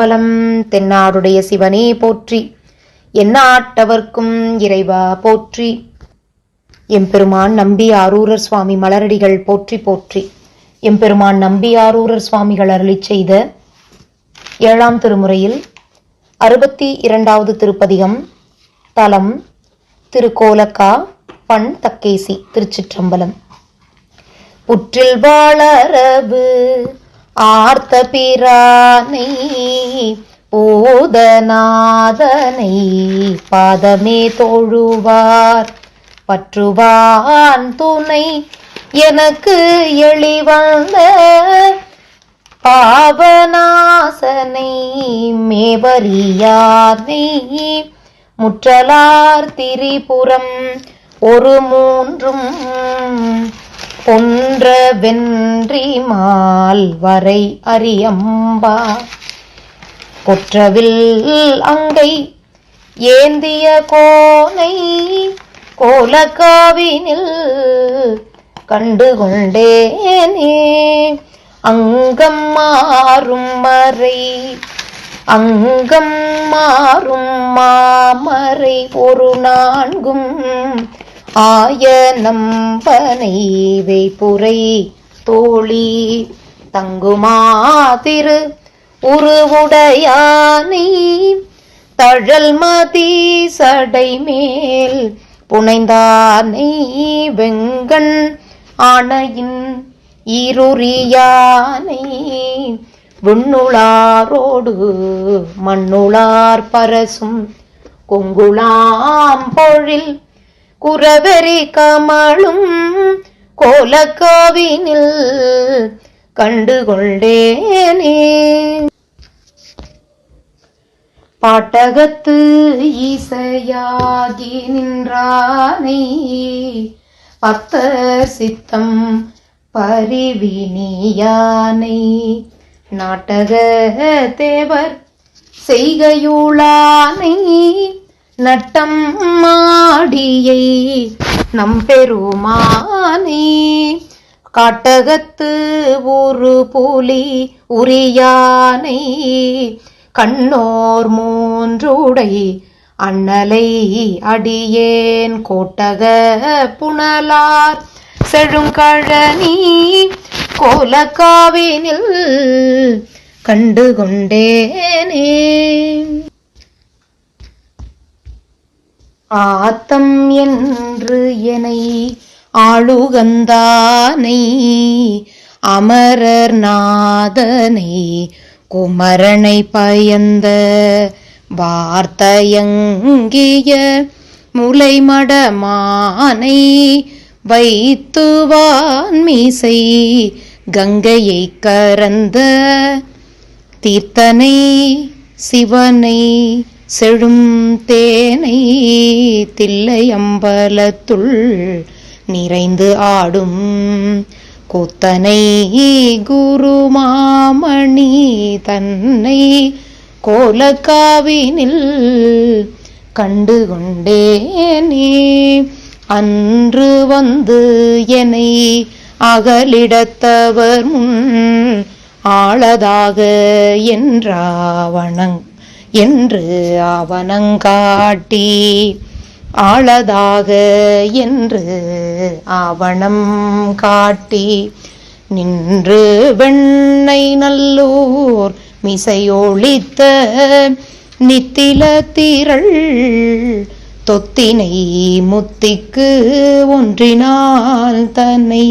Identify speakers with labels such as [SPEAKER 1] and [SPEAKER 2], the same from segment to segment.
[SPEAKER 1] திருச்சிற்றம்பலம் தென்னாடுடைய சிவனே போற்றி. எந்நாட்டவர்க்கும் இறைவா போற்றி. எம்பெருமான் நம்பி ஆரூரர் சுவாமி மலரடிகள் போற்றி போற்றி. எம்பெருமான் நம்பி ஆரூரர் சுவாமிகள் அருளிச் செய்த ஏழாம் திருமுறையில் அறுபத்தி இரண்டாவது திருப்பதிகம் தலம் திருக்கோலக்கா பண் தக்கேசி திருச்சிற்றம்பலம். புற்றில் வாழறவு ஆர்த்த பிரானை பூதநாதனை பாதமே தோழுவார். பற்றுவான் துணை எனக்கு எளிவந்த பாவநாசனை மேவரியானை முற்றலார் திரிபுரம் ஒரு மூன்றும் ஒன்ற வென்றி மால் வரை அரியம்பா கொற்றவில் அங்கை ஏந்திய கோனை கோலக்காவினில் கண்டுகொண்டேனே. அங்கம் மாறும் மறை அங்கம் மாறும் மாமறை ஒரு நான்கும் ஆய நம்பனை வைப்புரை தோழி தங்குமாதிரு உருவுடையானை தழல் மதி சடை மேல் புனைந்தானை வெங்கண் ஆணையின் இருறியானை விண்ணுளாரோடு மண்ணுளார் பரசும் கொங்குளாம் பொழில் குறவெறி கமழும் கோலக்காவினில் கண்டுகொண்டேனே. பாட்டகத்து இசையாகி நின்றானை. பத்தர் சித்தம் பரிவினியானை. நாட்டக தேவர் செய்கையுளானை. நட்டம் மாடியை நம்பெருமானே காட்டகத்து ஒரு புலி உரியானை கண்ணோர் மூன்றுடை அண்ணலை அடியேன் கோட்டக புனலார் செழுங்கழனி கோலக்காவினில் கண்டு கொண்டேனே ஆத்தம் என்று எனை ஆளுகந்தானை அமரர் நாதனை குமரனை பயந்த வார்த்தையங்கிய முலைமடமானை வைத்துவான் மீசை கங்கையை கரந்த தீர்த்தனை சிவனை செழும் தேனை தில்லையம்பலத்துள் நிறைந்து ஆடும் கொத்தனை குருமாமணி தன்னை கோலக்காவினில் கண்டுகொண்டேனே. அன்று வந்து என்னை அகலிடத்தவர் முன் ஆளதாக என்றாவணங் என்று ஆவணங்காட்டி ஆளதாக என்று ஆவணம் காட்டி நின்று வெண்ணை நல்லூர் மிசையொழித்த நித்தில திரள் தொத்தினை முத்திக்கு ஒன்றினால் தன்னை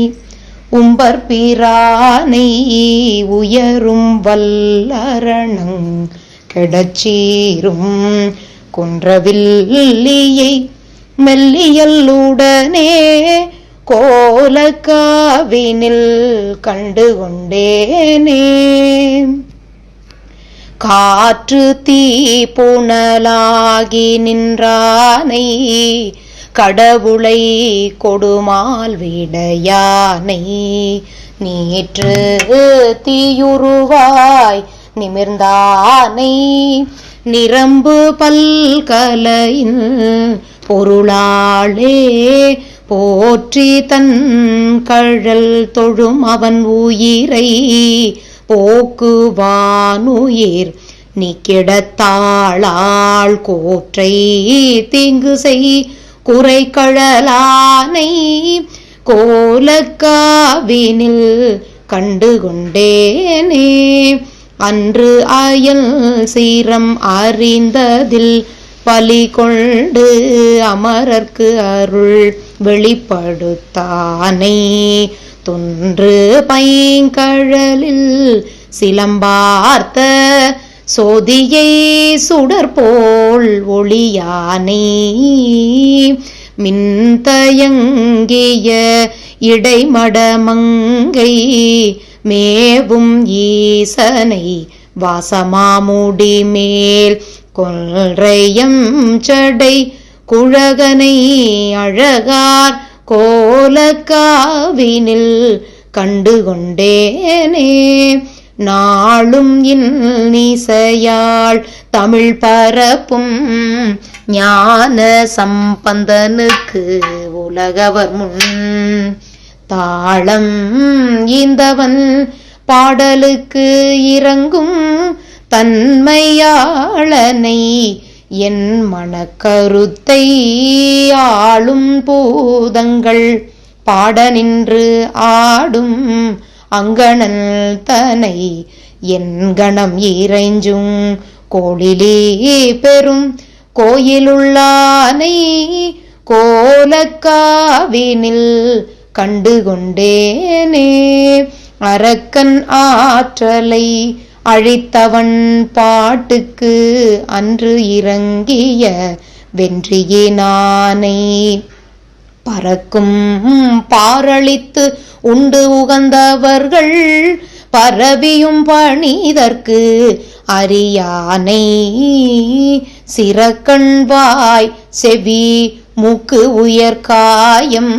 [SPEAKER 1] உம்பர் பிரானை உயரும் வல்லரணங் கெடச்சீரும் குன்றவில்லியை மெல்லியல்லுடனே கோலக்காவினில் கண்டு கொண்டேனே காற்று தீ புனலாகி நின்றானை கடவுளை கொடுமால் விடையானை. நீற்று தீயுருவாய் நிமிர்ந்தானை. நிரம்பு பல்கலையின் பொருளாளே போற்றி தன் கழல் தொழும் அவன் உயிரை போக்குவானுயிர். நீ கிடத்தாளாள் கோற்றை தீங்கு செய் குறை கழலானை கோலக்காவினில் கண்டு கொண்டேனே அன்று அயல் சீரம் அறிந்ததில் பலி கொண்டு அமரர்க்கு அருள் வெளிப்படுத்தானை. தொன்று பைங்கழலில் சிலம்பார்த்த சோதியை சுடர்போல் ஒளியானை. மின்தயங்கிய இடைமடமங்கை மேவும் ஈசனை வாசமாமுடி மேல் கொல்றையம் சடை குழகனை அழகார் கோலக்காவினில் கண்டு கொண்டேனே நாளும் இன்னிசையாள் தமிழ் பரப்பும் ஞான சம்பந்தனுக்கு உலகவர் முன் தாளம் இந்தவன் பாடலுக்கு இறங்கும் தன்மையாளனை என் மனக்கருத்தை ஆளும் பூதங்கள் பாட நின்று ஆடும் அங்கணன் தனை என் கணம் இறைஞ்சும் கோளிலே பெரும் கோயிலுள்ளானை கோலக்காவினில் கண்டு கொண்டேனே அரக்கன் ஆற்றலை அழித்தவன் பாட்டுக்கு அன்று இறங்கிய வென்றியினானை பறக்கும் பாரளித்து உண்டு உகந்தவர்கள் பரவியும் பணிதற்கு அரியானை சிறக்கண்வாய் செவி மூக்கு உயர்காயம்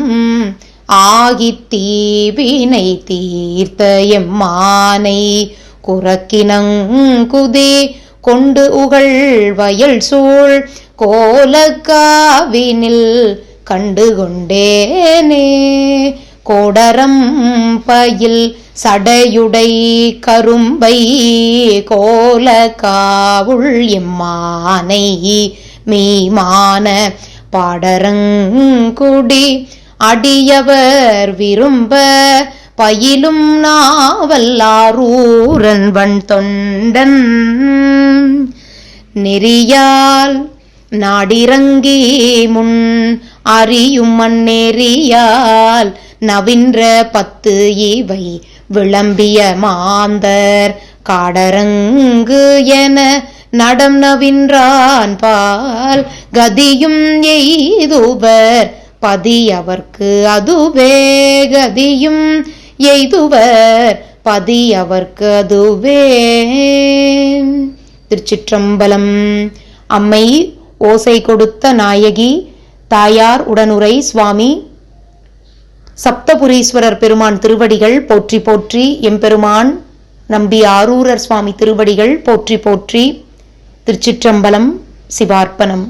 [SPEAKER 1] ஆகித்தீவினை தீர்த்த எம்மானை குறக்கினங்குதே கொண்டு உகள் வயல் சூழ் கோலக்காவினில் கண்டு கொண்டேனே கோடரம் பயில் சடையுடை கரும்பை கோலக்காவுள் எம்மானை மீமான பாடரங்குடி அடியவர் விரும்ப பயிலும் நாவல்லாரூரன் வன் தொண்டன் நெறியால் நாடிறங்கி முன் அறியும் மண்ணெறியால் நவின்ற பத்து இவை விளம்பிய மாந்தர் காடரங்கு என நடம் நவின்றான் பால். கதியும் எய்துவர் பதி அவர்க்கு அதுவே கதியும் எய்துவர். பதி அவர்க்கு அதுவே. திருச்சிற்றம்பலம். அம்மை ஓசை கொடுத்த நாயகி தாயார் உடனுரை சுவாமி சப்தபுரீஸ்வரர் பெருமான் திருவடிகள் போற்றி போற்றி எம்பெருமான் நம்பி ஆரூரர் சுவாமி திருவடிகள் போற்றி போற்றி திருச்சிற்றம்பலம் சிவார்ப்பணம்.